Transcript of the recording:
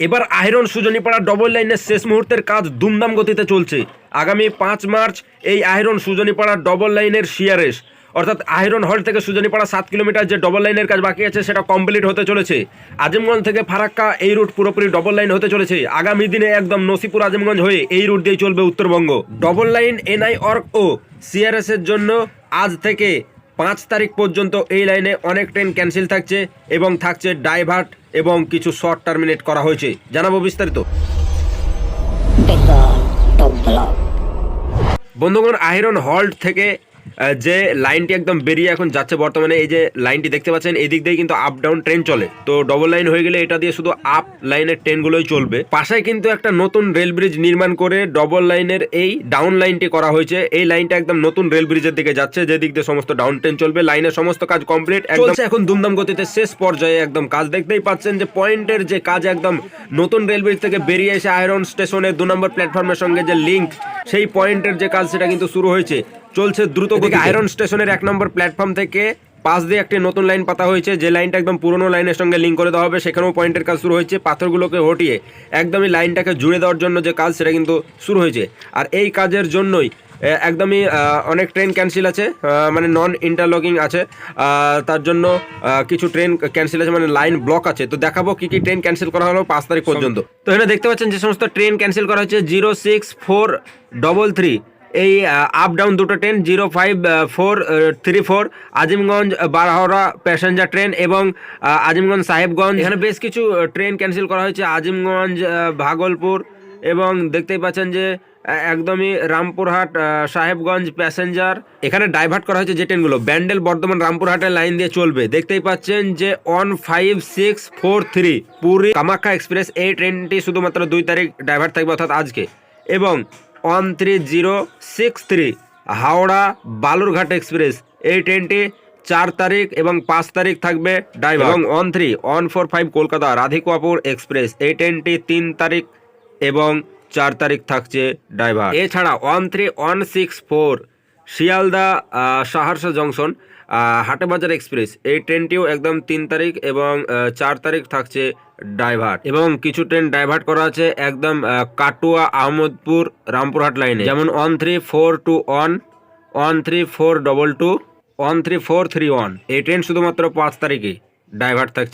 এবার iron সুজনীপাড়া double লাইনের শেষ মুহূর্তের কাজ দুমদাম গতিতে চলছে। আগামী পাঁচ মার্চ এই আয়রন সুজনীপাড়া ডবল লাইনের সিয়ারেস অর্থাৎ আয়রন হল থেকে সুজনীপাড়া সাত কিলোমিটার যে ডবল লাইনের কাজ বাকি আছে, সেটা কমপ্লিট হতে চলেছে। আজিমগঞ্জ থেকে ফারাক্কা এই রুট পুরোপুরি ডবল লাইন হতে চলেছে। আগামী দিনে একদম নসিপুর আজিমগঞ্জ হয়ে এই রুট দিয়ে চলবে Uttarbanga. Double line NI work ও সিআরএস এর জন্য আজ থেকে পাঁচ তারিখ পর্যন্ত এই লাইনে অনেক ট্রেন ক্যান্সেল থাকছে এবং থাকছে ডাইভার্ট। এবং কিছু শর্ট টার্মিনেট করা হয়েছে। জানাব বিস্তারিত। বন্ধুগণ আয়রন হল্ট থেকে যে লাইনটি একদম বেরিয়ে এখন যাচ্ছে বর্তমানে, এই যে লাইনটি দেখতে পাচ্ছেন এই দিক দিয়ে কিন্তু আপ ডাউন ট্রেন চলে। তো ডবল লাইন হয়ে গেলে এটা দিয়ে শুধু আপ লাইনের ট্রেনগুলোই চলবে। পাশে কিন্তু একটা নতুন রেল ব্রিজ নির্মাণ করে ডবল লাইনের এই ডাউন লাইনটি করা হয়েছে। এই লাইনটা একদম নতুন রেল ব্রিজের দিকে যাচ্ছে, যে দিক দিয়ে সমস্ত ডাউন ট্রেন চলবে। লাইনের সমস্ত কাজ কমপ্লিট চলছে এখন দুমদাম গতিতে শেষ পর্যায়ে একদম কাজ। দেখতেই পাচ্ছেন যে পয়েন্টের যে কাজ একদম নতুন রেল ব্রিজ থেকে বেরিয়ে এসে আয়রন স্টেশনের দু নম্বর প্ল্যাটফর্মের সঙ্গে যে লিঙ্ক সেই পয়েন্টের যে কাজ সেটা কিন্তু শুরু হয়েছে। চলছে দ্রুত গতিতে। আয়রন স্টেশনের এক নম্বর প্ল্যাটফর্ম থেকে পাশ দিয়ে একটি নতুন লাইন পাতা হয়েছে। যে লাইনটা একদম পুরনো লাইনের সঙ্গে লিঙ্ক করে দেওয়া হবে সেখানেও পয়েন্টের কাজ শুরু হয়েছে। পাথরগুলোকে হটিয়ে একদমই লাইনটাকে জুড়ে দেওয়ার জন্য যে কাজ সেটা কিন্তু শুরু হয়েছে। আর এই কাজের জন্যই একদমই অনেক ট্রেন ক্যান্সেল আছে মানে নন ইন্টারলকিং আছে তার জন্য কিছু ট্রেন ক্যান্সেল আছে মানে লাইন ব্লক আছে। তো দেখাবো কি কি ট্রেন ক্যান্সেল করা হলো পাঁচ তারিখ পর্যন্ত। তো এখানে দেখতে পাচ্ছেন যে সমস্ত ট্রেন ক্যান্সেল করা হয়েছে zero six four double three এই আপ ডাউন দুটো train zero five four three four Azimganj, Barharwa passenger train এবং আজিমগঞ্জ সাহেবগঞ্জ। এখানে বেশ কিছু ট্রেন ক্যান্সেল করা হয়েছে, আজিমগঞ্জ ভাগলপুর এবং দেখতেই পাচ্ছেন যে একদমই রামপুরহাট সাহেবগঞ্জ প্যাসেঞ্জার এখানে ডাইভার্ট করা হয়েছে যে ট্রেনগুলো ব্যান্ডেল বর্ধমান রামপুরহাটের লাইন দিয়ে চলবে। দেখতেই পাচ্ছেন যে one five six four three Puri Kamakhya express, এই ট্রেনটি শুধুমাত্র দুই তারিখ ডাইভার্ট থাকবে অর্থাৎ আজকে। এবং one three zero six three Howrah Balurghat express. এই ট্রেনটি চার তারিখ এবং পাঁচ তারিখ থাকবে ড্রাইভার। এবং one three one four five Kolkata Radhikapur express. এই ট্রেনটি তিন তারিখ এবং চার তারিখ থাকছে ড্রাইভার। এছাড়া one three one six four Sealdah Saharsa junction Hatebazare express. এই ট্রেনটিও একদম তিন তারিখ এবং চার তারিখ থাকছে ডাইভার্ট। এবং কিছু ট্রেন ডাইভার্ট করা আছে একদম কাটুয়া, আহমদপুর, রামপুরহাট লাইনে। যেমন one three four two one one three four double two, one three four three one. এই ট্রেন শুধুমাত্র পাঁচ তারিখে ডাইভার্ট থাকছে।